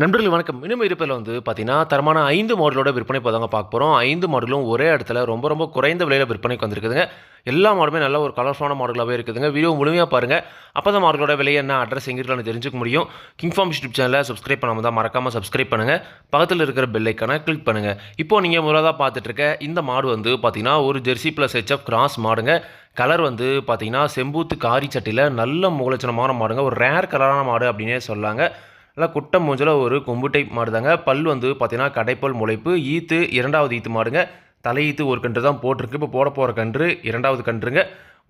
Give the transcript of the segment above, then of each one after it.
நண்பர்கள் வணக்கம். இன்னும் இருப்பில் வந்து பார்த்தீங்கன்னா தரமான ஐந்து மாடலோட விற்பனை பதாங்க பார்க்க போகிறோம் ஐந்து மாடலும் ஒரே இடத்துல ரொம்ப ரொம்ப குறைந்த விலையில் விற்பனைக்கு வந்திருக்குதுங்க. எல்லா மாடலுமே நல்ல ஒரு கலர்ஃபுல்லான மாடலாகவே இருக்குதுங்க. வீடியோ முழுமையாக பாருங்கள் அப்போ தான் மாடலோட விலை என்ன அட்ரஸ் எங்கே இருக்குன்னு தெரிஞ்சுக்க முடியும். கிங்ஃபார்ம் யூடியூப் சேனலை சப்ஸ்கிரைப் பண்ணாமல் தான் மறக்காமல் சப்ஸ்கிரைப் பண்ணுங்கள் பக்கத்தில் இருக்கிற பெல்லைக்கான கிளிக் பண்ணுங்கள் இப்போ நீங்கள் முதலாக பார்த்துட்டு இருக்க இந்த மாடு வந்து பார்த்தீங்கன்னா ஒரு ஜெர்சி ப்ளஸ் ஹெச்எஃப் கிராஸ் மாடுங்க. கலர் வந்து பார்த்தீங்கன்னா செம்பூத்து காரி சட்டியில் நல்ல முகலட்சணமான மாடுங்க. ஒரு ரேர் கலரான மாடு அப்படின்னே சொல்லாங்க. நல்லா குட்டை மூஞ்சில் ஒரு கொம்பு டைப் மாடுதாங்க. பல் வந்து பார்த்தீங்கன்னா கடைப்பல் முளைப்பு. ஈத்து இரண்டாவது ஈத்து மாடுங்க. தலையீத்து ஒரு கன்று தான் போட்டிருக்கு. இப்போ போட போகிற கன்று இரண்டாவது கன்றுங்க.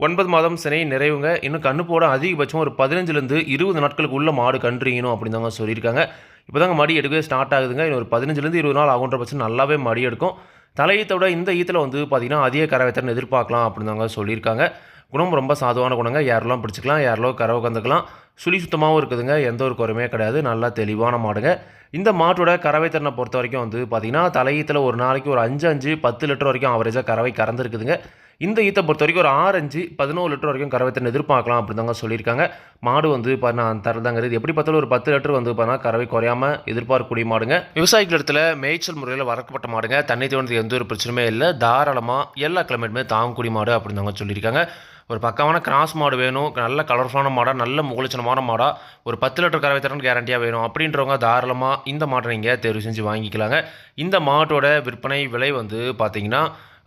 ஒன்பது மாதம் சினை நிறைவுங்க. இன்னும் கண்ணு போட அதிகபட்சம் ஒரு பதினஞ்சுலேருந்து இருபது நாட்களுக்கு உள்ள மாடு கன்றுங்கணும் அப்படின்னு தாங்க சொல்லியிருக்காங்க. இப்போ தாங்க மடி எடுக்கவே ஸ்டார்ட் ஆகுதுங்க. இன்னும் ஒரு பதினஞ்சுலேருந்து இருபது நாள் ஆகுன்ற பட்சம் நல்லாவே மடி எடுக்கும். தலையீத்தை விட இந்த ஈத்தில் வந்து பார்த்திங்கன்னா அதிக கரவைத்தன் எதிர்பார்க்கலாம் அப்படின்னு தாங்க சொல்லியிருக்காங்க. குணம் ரொம்ப சாதுவான குணங்க யாரெல்லாம் பிடிச்சிக்கலாம் யாரெல்லாம் கறவை கந்துக்கலாம். சுழி சுத்தமாகவும் இருக்குதுங்க எந்த ஒரு குறையுமே கிடையாது நல்லா தெளிவான மாடுங்க. இந்த மாட்டோட கறவை திறனை பொறுத்த வரைக்கும் வந்து பார்த்திங்கன்னா தலையீத்தில் ஒரு நாளைக்கு ஒரு அஞ்சு அஞ்சு பத்து லிட்டர் வரைக்கும் ஆவரேஜாக கறவை கறந்துருக்குதுங்க. இந்த ஈத்தை பொறுத்த வரைக்கும் ஒரு ஆறு அஞ்சு பதினோரு லிட்டர் வரைக்கும் கறவை திறன் எதிர்பார்க்கலாம் அப்படின்னு தாங்க சொல்லியிருக்காங்க. மாடு வந்து நான் தரதாங்கிறது எப்படி பார்த்தாலும் ஒரு பத்து லிட்டர் வந்து பார்த்தீங்கன்னா கறவை குறையாம எதிர்பார்க்கக்கூடிய மாடுங்க. விவசாயிகள் இடத்துல மேய்ச்சல் முறையில் வளர்க்கப்பட்ட மாடுங்க. தண்ணி தோணுறதுக்கு எந்த ஒரு பிரச்சனையுமே இல்லை. தாராளமாக எல்லா கிளைமேட்டுமே தாங்கக்கூடிய மாடு அப்படின்னு தாங்க சொல்லியிருக்காங்க. ஒரு பக்காவான கிராஸ் மாடு வேணும் நல்ல கலர்ஃபுல்லான மாடாக நல்ல முகலட்சணமான மாடாக ஒரு பத்து லிட்டர் கறவை திறன் கேரண்டியாக வேணும் அப்படின்றவங்க தாராளமாக இந்த மாட்டை நீங்கள் தேர்வு செஞ்சு வாங்கிக்கலாங்க. இந்த மாட்டோட விற்பனை விலை வந்து பார்த்தீங்கன்னா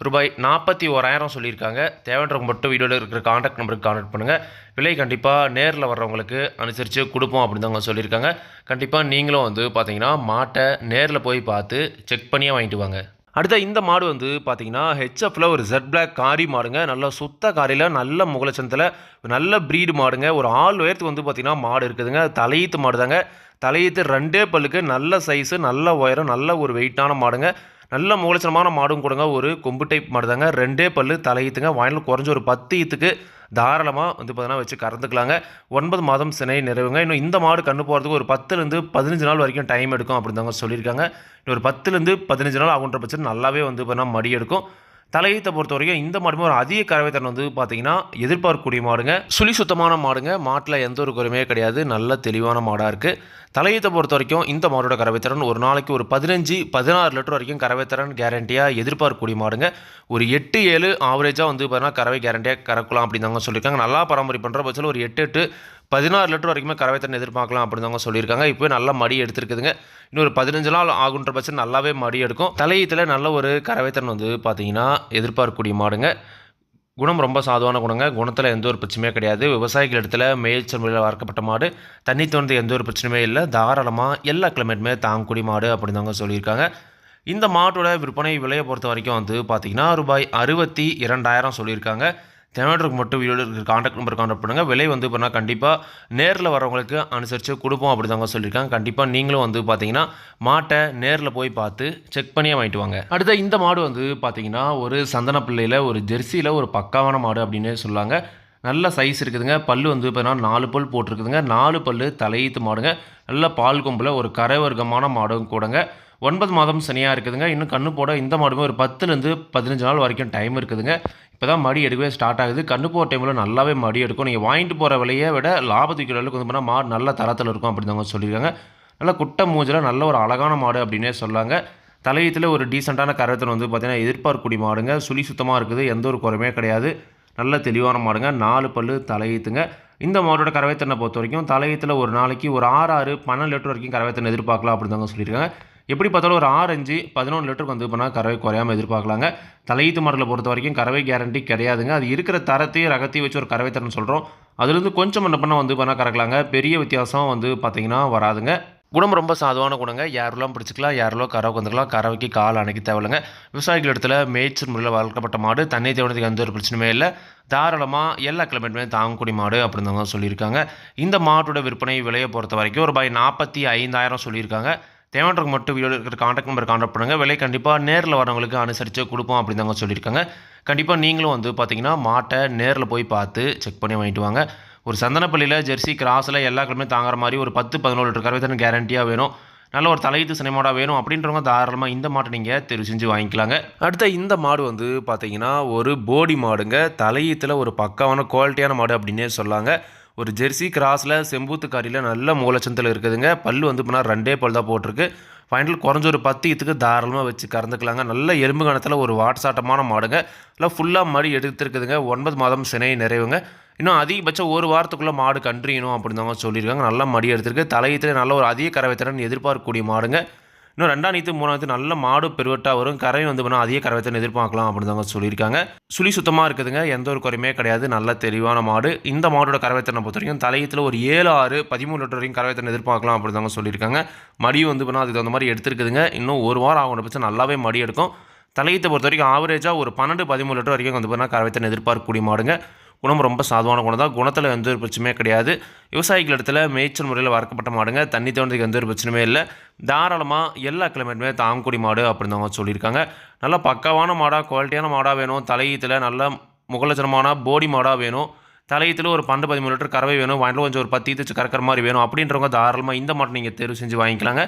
ரூபாய் நாற்பத்தி ஓராயிரம் சொல்லியிருக்காங்க. தேவைன்றவங்க மட்டும் வீடியோவில் இருக்கிற காண்டாக்ட் நம்பருக்கு காண்டாக்ட் பண்ணுங்கள் விலை கண்டிப்பாக நேரில் வர்றவங்களுக்கு அனுசரித்து கொடுப்போம் அப்படின்னு அவங்க சொல்லியிருக்காங்க. கண்டிப்பாக நீங்களும் வந்து பார்த்தீங்கன்னா மாட்டை நேரில் போய் பார்த்து செக் பண்ணியே வாங்கிட்டு வாங்க. அடுத்த இந்த மாடு வந்து பார்த்தீங்கன்னா ஹெச்எஃப்ல ஒரு ஜெட் பிளாக் காரி மாடுங்க. நல்ல சுத்த காரியில் நல்ல முகலச்சந்தில் நல்ல ப்ரீடு மாடுங்க. ஒரு ஆள் உயரத்துக்கு வந்து பார்த்தீங்கன்னா மாடு இருக்குதுங்க. தலையீத்து மாடு தாங்க தலையீத்து ரெண்டே பல்லுக்கு நல்ல சைஸு நல்ல உயரம் நல்ல ஒரு வெயிட்டான மாடுங்க. நல்ல மூலச்சனமான மாடும் கொடுங்க. ஒரு கொம்பு டைப் மாடு தாங்க ரெண்டே பல்லு தலையீத்துங்க. வாயில குறைஞ்ச ஒரு பத்து ஈத்துக்கு தாராளமாக வந்து பார்த்தீங்கன்னா வச்சு கறந்துக்கலாங்க. ஒன்பது மாதம் சினை நிறைவுங்க. இன்னும் இந்த மாடு கண்ணு போகிறதுக்கு ஒரு பத்துலேருந்து பதினஞ்சு நாள் வரைக்கும் டைம் எடுக்கும் அப்படின்னு தாங்க சொல்லியிருக்காங்க. இன்னும் ஒரு பத்துலேருந்து பதினஞ்சு நாள் ஆகுன்ற பட்சம் நல்லாவே வந்து பார்த்தீங்கன்னா மடி எடுக்கும். தலையீத்தை பொறுத்த வரைக்கும் இந்த மாடுமே ஒரு அதிக கறவைத்தன் வந்து பார்த்தீங்கன்னா எதிர்பார்க்கக்கூடிய மாடுங்க. சுழி சுத்தமான மாடுங்க. மாட்டில் எந்த ஒரு குறையுமே கிடையாது. நல்ல தெளிவான மாடாக இருக்குது தலையீத்தை பொறுத்த வரைக்கும் இந்த மாடோட கறவைத்திறன் ஒரு நாளைக்கு ஒரு பதினஞ்சு பதினாறு லிட்டர் வரைக்கும் கறவைத்திறன் கேரண்டியாக எதிர்பார்க்கக்கூடிய மாடுங்க. ஒரு எட்டு ஏழு ஆவரேஜாக வந்து பார்த்தீங்கன்னா கறவை கேரண்டியாக கறக்கலாம் அப்படின்னு தாங்க சொல்லியிருக்காங்க. நல்லா பராமரி பண்ணுற பட்சத்தில் ஒரு எட்டு எட்டு பதினாறு லிட்டர் வரைக்குமே கறவைத்தன் எதிர்பார்க்கலாம் அப்படின்னு தாங்க சொல்லியிருக்காங்க. இப்போ நல்லா மடி எடுத்துருக்குதுங்க. இன்னொரு பதினஞ்சு நாள் ஆகுன்ற பட்சம் நல்லாவே மடி எடுக்கும். தலையீத்தில் நல்ல ஒரு கறவைத்தன் வந்து பார்த்தீங்கன்னா எதிர்பார்க்கக்கூடிய மாடுங்க. குணம் ரொம்ப சாதுவான குணங்க. குணத்தில் எந்த ஒரு பிரச்சனையும் கிடையாது. விவசாயிகள் இடத்துல மேய்ச்சல் முறையில் வளர்க்கப்பட்ட மாடு. தண்ணி தோணுது எந்த ஒரு பிரச்சனையுமே இல்லை. தாராளமாக எல்லா கிளைமேட்டுமே தாங்கக்கூடிய மாடு அப்படின்னு தாங்க சொல்லியிருக்காங்க. இந்த மாட்டோட விற்பனை விலையை பொறுத்த வரைக்கும் வந்து பார்த்திங்கன்னா ரூபாய் அறுபத்தி இரண்டாயிரம் சொல்லியிருக்காங்க. தேவையானவருக்கு மட்டும் வீடியோவில் இருக்கிற காண்டாக்ட் நம்பர் காண்டாக்ட் பண்ணுங்கள் விலை வந்து பார்த்தீங்கன்னா கண்டிப்பாக நேரில் வரவங்களுக்கு அனுசரித்து கொடுப்போம் அப்படி தாங்க சொல்லியிருக்காங்க. கண்டிப்பாக நீங்களும் வந்து பார்த்தீங்கன்னா மாட்டை நேரில் போய் பார்த்து செக் பண்ணியே வாங்கிட்டு வாங்க. அடுத்த இந்த மாடு வந்து பார்த்தீங்கன்னா ஒரு சந்தன பிள்ளையில் ஒரு ஜெர்சியில் ஒரு பக்காவான மாடு அப்படின்னு சொல்லாங்க. நல்ல சைஸ் இருக்குதுங்க. பல்லு வந்து பார்த்தீங்கன்னா நாலு பல் போட்டிருக்குதுங்க. நாலு பல் தலையீத்து மாடுங்க. நல்ல பால் கொம்பில் ஒரு கரை வர்க்கமான மாடும் கூடங்க. ஒன்பது மாதம் சனியாக இருக்குதுங்க. இன்னும் கண்ணு போட இந்த மாடுமே ஒரு பத்துலேருந்து பதினஞ்சு நாள் வரைக்கும் டைம் இருக்குதுங்க. இப்போ தான் மடி எடுக்கவே ஸ்டார்ட் ஆகுது. கண்ணு போகிற டைமில் நல்லாவே மடி எடுக்கும். நீங்கள் வாங்கிட்டு போகிற விலையை விட லாபத்துக்கு அளவுக்கு வந்து பண்ணால் மாடு நல்ல தரத்தில் இருக்கும் அப்படின்னு தாங்க சொல்லியிருக்காங்க. நல்ல குட்டை மூஞ்சில் நல்ல ஒரு அழகான மாடு அப்படின்னே சொல்லாங்க. தலையத்தில் ஒரு டீசெண்டான கரத்தில் வந்து பார்த்திங்கன்னா எதிர்பார்க்கக்கூடிய மாடுங்க. சுழி சுத்தமாக இருக்குது. எந்த ஒரு குறையுமே கிடையாது. நல்ல தெளிவான மாடுங்க. நாலு பல்லு தலையீத்துங்க இந்த மாடோட கறவைத்தனை பொறுத்த வரைக்கும் தலையத்தில் ஒரு நாளைக்கு ஒரு ஆறு ஆறு பன்னெண்டு லிட்டர் வரைக்கும் கறவைத்தனை எதிர்பார்க்கலாம் அப்படின்னு தாங்க சொல்லியிருக்காங்க. எப்படி பார்த்தாலும் ஒரு ஆரஞ்சு பதினொன்று லிட்டருக்கு வந்து பண்ணால் கறவை குறையாமல் எதிர்பார்க்கலாங்க. தலையீத்து மாடலை பொறுத்த வரைக்கும் கறவை கேரண்டி கிடையாதுங்க. அது இருக்கிற தரத்தையும் ரகத்தையும் வச்சு ஒரு கறவை தரன்னு சொல்கிறோம் அதுலேருந்து கொஞ்சம் என்ன பண்ணால் வந்து பண்ணால் கறக்கலாங்க. பெரிய வித்தியாசம் வந்து பார்த்திங்கன்னா வராதுங்க. குணம் ரொம்ப சாதுவான குணங்க. யாரெல்லாம் பிடிச்சிக்கலாம் யாரெல்லாம் கறவை வந்துக்கலாம் கறவைக்கு கால் அணைக்க தேவையில்லைங்க. விவசாயிகள் இடத்துல மேய்ச்சல் முறையில் வளர்க்கப்பட்ட மாடு தண்ணி தேவனத்துக்கு எந்த ஒரு பிரச்சனையுமே இல்லை. தாராளமாக எல்லா கிளைமேட்டுமே தாங்கக்கூடிய மாடு அப்படின்னு தான் சொல்லியிருக்காங்க. இந்த மாட்டோட விற்பனை விலையை பொறுத்த வரைக்கும் ரூபாய் நாற்பத்தி ஐந்தாயிரம் சொல்லியிருக்காங்க. தேவைன்றவங்க மட்டும் வீடியோ இருக்கிற காண்டாக்ட் நம்பர் காண்டாக்ட் பண்ணுங்கள் விலை கண்டிப்பாக நேரில் வரவங்களுக்கு அனுசரித்து கொடுப்போம் அப்படின்னு தாங்க சொல்லியிருக்காங்க. கண்டிப்பாக நீங்களும் வந்து பார்த்தீங்கன்னா மாட்டை நேரில் போய் பார்த்து செக் பண்ணி வாங்கிட்டு வாங்க. ஒரு சந்தனப்பள்ளியில் ஜெர்சி கிராஸில் எல்லா கிழமையும் தாங்குற மாதிரி ஒரு பத்து பதினோரு லிட்டர் கறவை தண்ணி கேரண்டியாக வேணும். நல்ல ஒரு தலையீத்து சினிமாடாக வேணும் அப்படின்றவங்க தாராளமாக இந்த மாட்டை நீங்கள் தெரிவு செஞ்சு வாங்கிக்கலாங்க. அடுத்த இந்த மாடு வந்து பார்த்தீங்கன்னா ஒரு போடி மாடுங்க. தலையீத்தில் ஒரு பக்காவான குவாலிட்டியான மாடு அப்படின்னே சொல்லாங்க. ஒரு ஜெர்சி கிராஸில் செம்பூத்துக்காரியில் நல்ல மூலச்சந்தில் இருக்குதுங்க. பல் வந்து இப்போ ரெண்டே பல் தான் போட்டிருக்கு. ஃபைனல் குறைஞ்ச ஒரு பத்து இதுக்கு தாராளமாக வச்சு கறந்துக்கலாங்க. நல்ல எலும்பு கணத்தில் ஒரு வாட்சாட்டமான மாடுங்க. இல்லை ஃபுல்லாக மடி எடுத்துருக்குதுங்க. ஒன்பது மாதம் சினை நிறைவுங்க. இன்னும் அதிகபட்சம் ஒரு வாரத்துக்குள்ளே மாடு கன்றியணும் அப்படின்னு தாங்க சொல்லியிருக்காங்க. நல்லா மடி எடுத்திருக்கு. தலையத்தில் நல்ல ஒரு அதிக கறவைத்திறன் எதிர்பார்க்கக்கூடிய மாடுங்க. இன்னும் ரெண்டாம் நீத்து மூணாவது நல்ல மாடு பெருவட்டாக வரும். கரை வந்து பண்ணால் அதிக கரவத்தை எதிர்பார்க்கலாம் அப்படின்னு தாங்க சொல்லியிருக்காங்க. சுழி சுத்தமாக இருக்குதுங்க. எந்த ஒரு குறையுமே கிடையாது. நல்ல தெளிவான மாடு. இந்த மாடோட கறவைத்திறனை பொறுத்த வரைக்கும் தலையத்தில் ஒரு ஏழு ஆறு பதிமூணு லிட்டர் வரைக்கும் கறவைத்திறன் எதிர்பார்க்கலாம் அப்படி தாங்க சொல்லியிருக்காங்க. மடியும் வந்து பண்ணால் அதுக்கு தகுந்த மாதிரி எடுத்துருக்குதுங்க. இன்னும் ஒரு வாரம் ஆகும் பட்சம் நல்லாவே மடி எடுக்கும். தலையத்தை பொறுத்த வரைக்கும் ஆவரேஜாக ஒரு பன்னெண்டு பதிமூணு லிட்டர் வரைக்கும் வந்து பார்த்தீங்கன்னா கறவைத்திறன் எதிர்பார்க்கக்கூடிய மாடுங்க. குணம் ரொம்ப சாதுவான குணம் தான். குணத்தில் எந்த ஒரு பிரச்சனையுமே கிடையாது. விவசாயிகள் இடத்துல மேய்ச்சல் முறையில் வளர்க்கப்பட்ட மாடுங்க. தண்ணி தோன்றதுக்கு எந்த ஒரு பிரச்சனையுமே இல்லை. தாராளமாக எல்லா கிளைமேட்டுமே தாங்குடி மாடு அப்படின்னு அவங்க சொல்லியிருக்காங்க. நல்லா பக்காவான மாடாக குவாலிட்டியான மாடாக வேணும். தலையீத்தில் நல்ல முகலட்சணமான போடி மாடாக வேணும். தலையத்தில் ஒரு பன்னெண்டு பதிமூணு லிட்டர் கறவை வேணும். வாங்கிட்டு கொஞ்சம் ஒரு பத்து தச்சு கறக்கிற மாதிரி வேணும். அப்படின்றவங்க தாராளமாக இந்த மாட்டை நீங்கள் தேர்வு செஞ்சு வாங்கிக்கலாங்க.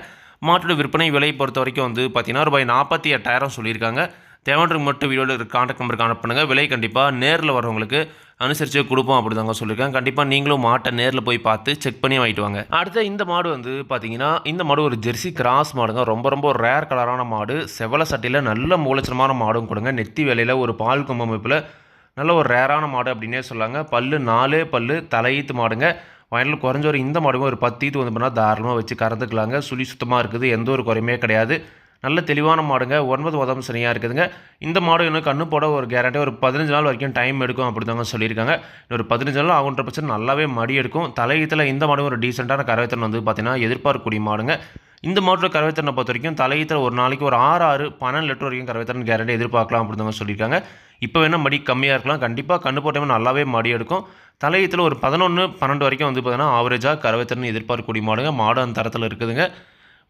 மாட்டோட விற்பனை விலையை பொறுத்த வரைக்கும் வந்து பார்த்தீங்கன்னா ரூபாய் நாற்பத்தி எட்டாயிரம் சொல்லியிருக்காங்க. தேவன்றுக்கு மட்டும் வீடியோவில் காண்டாக்ட் நம்பருக்கு கான்டாக்ட் பண்ணுங்கள் விலை கண்டிப்பாக நேரில் வரவங்களுக்கு அனுசரித்து கொடுப்போம் அப்படி தாங்க சொல்லியிருக்கேன் கண்டிப்பாக நீங்களும் மாட்டை நேரில் போய் பார்த்து செக் பண்ணி வாங்கிட்டு வாங்க. அடுத்த இந்த மாடு வந்து பார்த்தீங்கன்னா இந்த மாடு ஒரு ஜெர்சி கிராஸ் மாடுங்க. ரொம்ப ரொம்ப ரேர் கலரான மாடு. செவல சட்டையில் நல்ல மூலச்சனமான மாடும் கொடுங்க. நெத்தி வேலையில் ஒரு பால் கும்பமைப்பில் நல்ல ஒரு ரேரான மாடு அப்படின்னே சொல்லாங்க. பல்லு நாலே பல்லு தலையீத்து மாடுங்க. வயலில் குறைஞ்ச ஒரு இந்த மாடுங்க ஒரு பத்து ஈத்து வந்து பண்ணால் தாராளமாக வச்சு கறந்துக்கலாங்க. சுழி சுத்தமாக இருக்குது. எந்த ஒரு குறையுமே கிடையாது. நல்ல தெளிவான மாடுங்க. ஒன்பது உதவும் சரியாக இருக்குதுங்க. இந்த மாடு இன்னும் கண்ணு போட ஒரு கேரண்டி ஒரு பதினஞ்சு நாள் வரைக்கும் டைம் எடுக்கும் அப்படி தாங்க சொல்லியிருக்காங்க ஒரு பதினஞ்சு நாள் ஆகுன்ற பட்சம் நல்லாவே மடி எடுக்கும். தலையத்தில் இந்த மாடு ஒரு டீசெண்டான கரவைத்தன் வந்து பார்த்தீங்கன்னா எதிர்பார்க்கக்கூடிய மாடுங்க. இந்த மாட்டோட கரவைத்தனை பொறுத்த வரைக்கும் தலையத்தில் ஒரு நாளைக்கு ஒரு ஆறு ஆறு பன்னெண்டு லிட்டர் வரைக்கும் கரவைத்தன் கேரண்டி எதிர்பார்க்கலாம் அப்படிதாங்க சொல்லியிருக்காங்க. இப்போ வேணால் மடி கம்மியாக இருக்கலாம். கண்டிப்பாக கண்ணு போட்டவங்க நல்லாவே மடி எடுக்கும். தலையத்தில் ஒரு பதினொன்று பன்னெண்டு வரைக்கும் வந்து பார்த்தீங்கன்னா ஆவரேஜாக கரவைத்தன் எதிர்பார்க்கக்கூடிய மாடுங்க. மாடு அந்த தரத்தில் இருக்குதுங்க.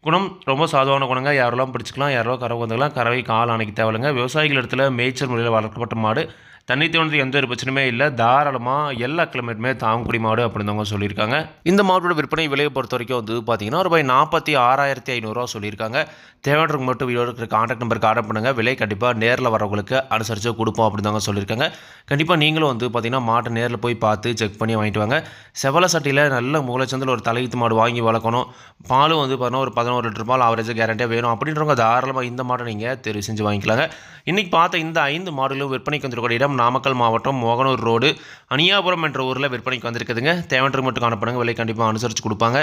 குணம் ரொம்ப சாதுவான குணங்க. யாரெல்லாம் பிடிச்சிக்கலாம் யாரோ கறவை வந்துக்கலாம் கறவை கால் அணைக்க தேவையில்லைங்க. விவசாயிகள் இடத்துல மேய்ச்சல் முறையில் வளர்க்கப்பட்ட மாடு தண்ணி தோணுது எந்த ஒரு பிரச்சனையுமே இல்லை. தாராளமாக எல்லா கிளைமேட்டுமே தாங்குடி மாடு அப்படின்னு அவங்க சொல்லியிருக்காங்க. இந்த மாட்டோட விற்பனை விலையை பொறுத்த வரைக்கும் வந்து பார்த்தீங்கன்னா ரூபாய் நாற்பத்தி ஆறாயிரத்தி ஐநூறுரூவா சொல்லியிருக்காங்க. தேவையானவங்க மட்டும் வீடியோ இருக்கிற காண்டாக்ட் நம்பருக்கு ஆர்டர் பண்ணுங்கள் விலை கண்டிப்பாக நேரில் வரவங்களுக்கு அனுசரித்து கொடுப்போம் அப்படின்னு சொல்லியிருக்காங்க. கண்டிப்பாக நீங்களும் வந்து பார்த்தீங்கன்னா மாட்டை நேரில் போய் பார்த்து செக் பண்ணி வாங்கிட்டு வாங்க. செவல சட்டியில் நல்ல மூலச்சந்தில் ஒரு தலையீத்து மாடு வாங்கி வளர்க்கணும். பாலும் வந்து பார்த்தீங்கன்னா ஒரு பதினோரு லிட்டர் பால் ஆவரேஜாக கேரண்டியாக வேணும். அப்படின்றவங்க தாராளமாக இந்த மாட்டை நீங்கள் தெரிவு செஞ்சு வாங்கிக்கலாங்க. இன்றைக்கி பார்த்த இந்த ஐந்து மாடுகளும் விற்பனைக்கு வந்துருக்கூடிய இடம் நாமக்கல் மாவட்டம் மோகனூர் ரோடு. அணியாபுரம் என்ற ஊரில் விற்பனைக்கு வந்திருக்குதுங்க. தேவன்றது மட்டும் காணப்படுங்க. விலை கண்டிப்பாக அனுசரித்து கொடுப்பாங்க.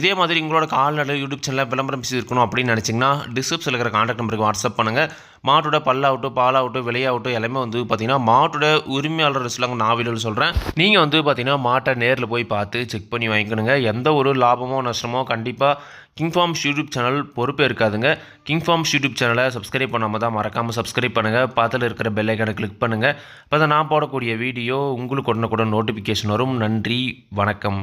இதே மாதிரி உங்களோட கால்நடை யூடியூப் சேனலில் விளம்பரம் செய்திருக்கணும் இருக்கணும் அப்படின்னு நினச்சிங்கன்னா டிஸ்கிரிப்ஷனில் இருக்கிற காண்டாக்ட் நம்பருக்கு வாட்ஸ்அப் பண்ணுங்கள் மாட்டோட பல்லாகட்டும் பாலாகட்டும் விலையாகட்டும் எல்லாமே வந்து பார்த்தீங்கன்னா மாட்டோட உரிமையாளர் சொல்லாங்க நான் சொல்கிறேன் நீங்கள் வந்து பார்த்தீங்கன்னா மாட்டை நேரில் போய் பார்த்து செக் பண்ணி வாங்கிக்கணுங்க. எந்த ஒரு லாபமோ நஷ்டமோ கண்டிப்பாக கிங் ஃபார்ம்ஸ் யூடியூப் சேனல் பொறுப்பே இருக்காதுங்க. கிங் ஃபார்ம்ஸ் யூடியூப் சேனலை சப்ஸ்கிரைப் பண்ணாமல் தான் மறக்காமல் சப்ஸ்கிரைப் பண்ணுங்கள் பார்த்துல இருக்கிற பெல்லைக்கான கிளிக் பண்ணுங்கள் அப்போ தான் நான் போடக்கூடிய வீடியோ உங்களுக்கு உடனுக்குடன் நோட்டிஃபிகேஷன் வரும். நன்றி வணக்கம்.